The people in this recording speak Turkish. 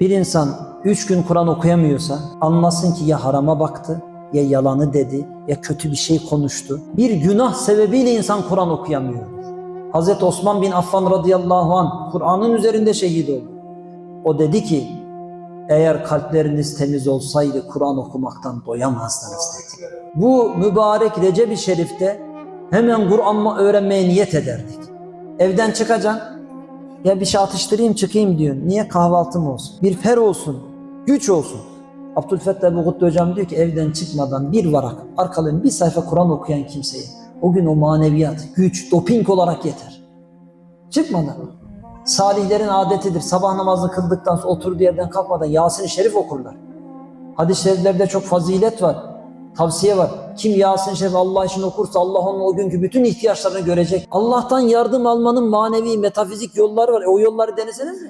Bir insan üç gün Kur'an okuyamıyorsa anlasın ki ya harama baktı, ya yalanı dedi, ya kötü bir şey konuştu. Bir günah sebebiyle insan Kur'an okuyamıyor. Hazreti Osman bin Affan radıyallahu an Kur'an'ın üzerinde şehit oldu. O dedi ki eğer kalpleriniz temiz olsaydı Kur'an okumaktan doyamazdınız dedi. Bu mübarek Recep-i Şerif'te hemen Kur'an öğrenmeye niyet ederdik. Evden çıkacaksın, ya bir şey atıştırayım çıkayım diyor. Niye kahvaltım olsun? Bir fer olsun, güç olsun. Abdülfettah Ebu Kutlu Hocam diyor ki evden çıkmadan bir varak, arkalarını bir sayfa Kur'an okuyan kimseye o gün o maneviyat, güç, doping olarak yeter. Çıkmadan. Salihlerin adetidir. Sabah namazını kıldıktan sonra oturduğu yerden kalkmadan Yasin-i Şerif okurlar. Hadis-i şeriflerde çok fazilet var. Tavsiye var. Kim Yasin-i Şerif Allah için okursa Allah onun o günkü bütün ihtiyaçlarını görecek. Allah'tan yardım almanın manevi, metafizik yolları var. E o yolları deneseniz?